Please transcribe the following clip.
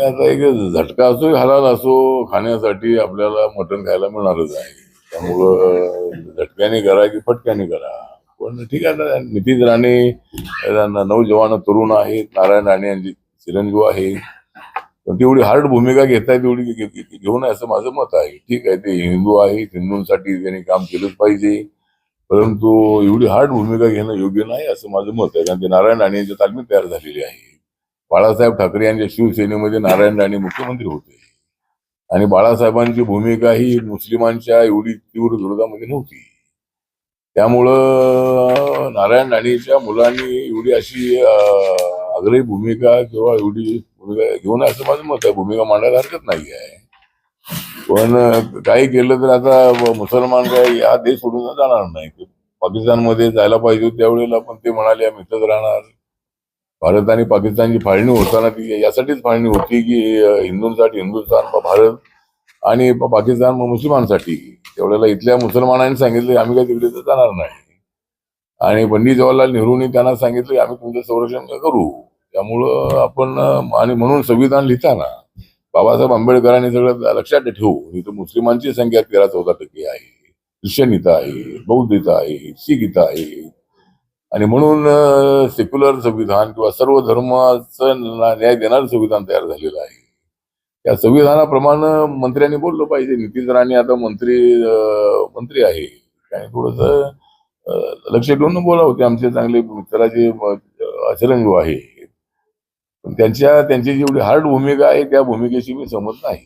याचा आता एक झटका असो हलाल असो खाण्यासाठी आपल्याला मटण खायला मिळणारच आहे. त्यामुळं झटक्याने करा की फटक्याने करा. पण ठीक आहे ना नितीन राणे नऊ जवान तरुण आहेत नारायण राणे यांची चिरंजीव आहे. पण तेवढी हार्ड भूमिका घेताय तेवढी घेऊ नये असं माझं मत आहे. ठीक आहे ते हिंदू आहे हिंदूंसाठी त्यांनी काम केलंच पाहिजे. परंतु एवढी हार्ड भूमिका घेणं योग्य नाही असं माझं मत आहे. कारण ते नारायण राणे यांच्या तालमीत तयार झालेली आहे. बाळासाहेब ठाकरे यांच्या शिवसेनेमध्ये नारायण राणे मुख्यमंत्री होते. आणि बाळासाहेबांची भूमिका ही मुस्लिमांच्या एवढी तीव्र विरोधामध्ये नव्हती. त्यामुळं नारायण राणेच्या मुलांनी एवढी अशी आग्रही भूमिका किंवा एवढी भूमिका घेऊन असं माझं मत आहे भूमिका मांडायला हरकत नाही आहे. पण काही केलं तर आता मुसलमान काय हा देश सोडून जाणार नाही. पाकिस्तानमध्ये जायला पाहिजे त्यावेळेला पण ते म्हणाले आम्ही इथंच राहणार. भारत आणि पाकिस्तानची फाळणी होताना ती यासाठीच फाळणी होती की हिंदूंसाठी हिंदुस्थान भारत आणि पाकिस्तान मुस्लिमांसाठी. तेवढ्याला इथल्या मुसलमानांनी सांगितले आम्ही काय तिकडे तर जाणार नाही. आणि पंडित जवाहरलाल नेहरूंनी त्यांना सांगितले आम्ही तुमचं संरक्षण करू. त्यामुळं आपण आणि म्हणून संविधान लिहिताना बाबासाहेब आंबेडकरांनी सगळं लक्षात ठेवू इथं मुस्लिमांची संख्या तेरा चौदा टक्के आहे. ख्रिश्चन इथं आहे बौद्ध इथं आहे शीख इथं आहे आणि म्हणून सेक्युलर संविधान किंवा सर्व धर्माचं न्याय देणारं संविधान तयार झालेलं आहे. त्या संविधानाप्रमाणे मंत्र्यांनी बोललं पाहिजे. नितीन राणे आता मंत्री मंत्री आहे. आणि थोडस लक्ष ठेवून बोलावं ते आमचे चांगले मित्राचे आचरणजीव आहे पण त्यांच्या त्यांची जेवढी हार्ड भूमिका आहे त्या भूमिकेशी मी सहमत नाही.